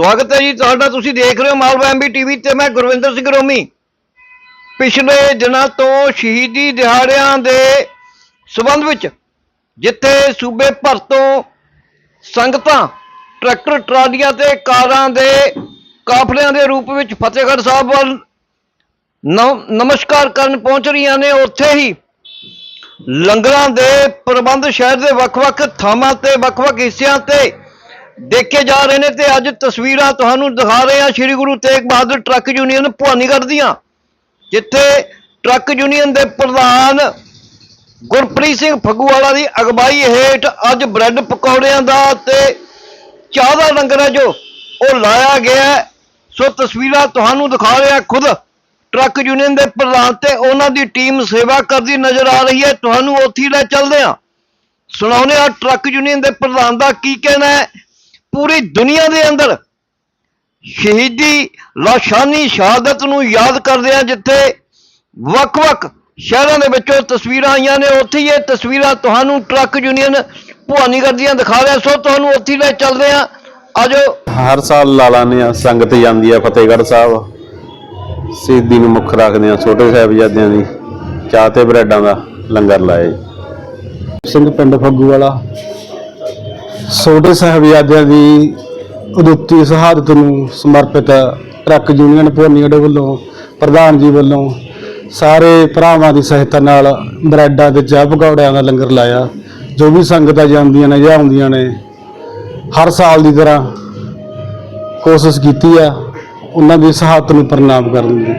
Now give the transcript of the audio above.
ਸਵਾਗਤ ਹੈ ਜੀ ਤੁਹਾਡਾ, ਤੁਸੀਂ ਦੇਖ ਰਹੇ ਹੋ ਮਾਲਵਾ ਐਮਬੀ ਟੀਵੀ ਤੇ ਮੈਂ ਗੁਰਵਿੰਦਰ ਸਿੰਘ ਰੋਮੀ। ਪਿਛਲੇ ਦਿਨਾਂ ਤੋਂ ਸ਼ਹੀਦੀ ਦਿਹਾੜਿਆਂ ਦੇ ਸਬੰਧ ਵਿੱਚ ਜਿੱਥੇ ਸੂਬੇ ਭਰ ਤੋਂ ਸੰਗਤਾਂ ਟਰੈਕਟਰ, ਟਰਾਲੀਆਂ ਤੇ ਕਾਰਾਂ ਦੇ ਕਾਫਲਿਆਂ ਦੇ ਰੂਪ ਵਿੱਚ ਫਤਿਹਗੜ੍ਹ ਸਾਹਿਬ ਵੱਲ ਨਮ- ਨਮਸਕਾਰ ਕਰਨ ਪਹੁੰਚ ਰਹੀਆਂ ਨੇ, ਉੱਥੇ ਹੀ ਲੰਗਰਾਂ ਦੇ ਪ੍ਰਬੰਧ ਸ਼ਹਿਰ ਦੇ ਵੱਖ-ਵੱਖ ਥਾਵਾਂ ਤੇ, ਵੱਖ-ਵੱਖ ਹਿੱਸਿਆਂ ਤੇ ਦੇਖੇ ਜਾ ਰਹੇ ਨੇ ਤੇ ਅੱਜ ਤਸਵੀਰਾਂ ਤੁਹਾਨੂੰ ਦਿਖਾ ਰਹੇ ਹਾਂ ਸ੍ਰੀ ਗੁਰੂ ਤੇਗ ਬਹਾਦਰ ਟਰੱਕ ਯੂਨੀਅਨ ਭਵਾਨੀਗੜ੍ਹ ਦੀਆਂ, ਜਿੱਥੇ ਟਰੱਕ ਯੂਨੀਅਨ ਦੇ ਪ੍ਰਧਾਨ ਗੁਰਪ੍ਰੀਤ ਸਿੰਘ ਫੱਗੂਵਾਲਾ ਦੀ ਅਗਵਾਈ ਹੇਠ ਅੱਜ ਬ੍ਰੈਡ ਪਕੌੜਿਆਂ ਦਾ ਤੇ ਚਾਹ ਦਾ ਲੰਗਰ ਹੈ ਜੋ ਉਹ ਲਾਇਆ ਗਿਆ ਸੋ ਤਸਵੀਰਾਂ ਤੁਹਾਨੂੰ ਦਿਖਾ ਰਿਹਾ ਖੁਦ। ਟਰੱਕ ਯੂਨੀਅਨ ਦੇ ਪ੍ਰਧਾਨ ਤੇ ਉਹਨਾਂ ਦੀ ਟੀਮ ਸੇਵਾ ਕਰਦੀ ਨਜ਼ਰ ਆ ਰਹੀ ਹੈ। ਤੁਹਾਨੂੰ ਉੱਥੇ ਲੈ ਚੱਲਦੇ ਹਾਂ। ਸੁਣਾਉਂਦੇ ਆ ਟਰੱਕ ਯੂਨੀਅਨ ਦੇ ਪ੍ਰਧਾਨ ਦਾ ਕੀ ਕਹਿਣਾ ਹੈ। ਪੂਰੀ ਦੁਨੀਆ ਦੇ ਅੰਦਰ ਸ਼ਹੀਦੀ ਲਾਸ਼ਾਨੀ ਸ਼ਹਾਦਤ ਨੂੰ ਯਾਦ ਕਰਦੇ ਆ ਜਿੱਥੇ ਵੱਖ-ਵੱਖ ਸ਼ਹਿਰਾਂ ਦੇ ਵਿੱਚੋਂ ਤਸਵੀਰਾਂ ਆਈਆਂ ਨੇ। ਉੱਥੇ ਹੀ ਇਹ ਤਸਵੀਰਾਂ ਤੁਹਾਨੂੰ ਟਰੱਕ ਯੂਨੀਅਨ ਭਵਾਨੀਗੜ੍ਹ ਦੀਆਂ ਦਿਖਾ ਰਿਹਾ। ਸੋ ਤੁਹਾਨੂੰ ਉੱਥੇ ਲੈ ਚੱਲਦੇ ਆ। ਆਜੋ। ਹਰ ਸਾਲ ਲਾ ਲਾਨੇ ਆ ਸੰਗਤ ਜਾਂਦੀ ਆ ਫਤਿਹਗੜ੍ਹ ਸਾਹਿਬ। ਸ਼ਹੀਦੀ ਨੂੰ ਮੁੱਖ ਰੱਖਦੇ ਆ ਛੋਟੇ ਸਾਹਿਬਜ਼ਾਦਿਆਂ ਦੀ। ਚਾਹ ਤੇ ਬਰੈਡਾਂ ਦਾ ਲੰਗਰ ਲਾਏ। ਸਿੰਘ ਪਿੰਡ ਫੱਗੂ ਵਾਲਾ। ਛੋਟੇ ਸਾਹਿਬਜ਼ਾਦਿਆਂ ਦੀ ਉਦੁੱਤੀ ਸ਼ਹਾਦਤ ਨੂੰ ਸਮਰਪਿਤ ਟਰੱਕ ਯੂਨੀਅਨ ਭਵਾਨੀਗੜ੍ਹ ਵੱਲੋਂ, ਪ੍ਰਧਾਨ ਜੀ ਵੱਲੋਂ ਸਾਰੇ ਭਰਾਵਾਂ ਦੀ ਸਹਾਇਤਾ ਨਾਲ ਬਰੈਡਾਂ ਤੇ ਚਾਹ ਪਕੌੜਿਆਂ ਦਾ ਲੰਗਰ ਲਾਇਆ। ਜੋ ਵੀ ਸੰਗਤਾਂ ਜਾਂਦੀਆਂ ਨੇ ਜਾਂ ਆਉਂਦੀਆਂ ਨੇ, ਹਰ ਸਾਲ ਦੀ ਤਰ੍ਹਾਂ ਕੋਸ਼ਿਸ਼ ਕੀਤੀ ਆ, ਉਹਨਾਂ ਦੀ ਸ਼ਹਾਦਤ ਨੂੰ ਪ੍ਰਣਾਮ ਕਰਨ ਦੀ।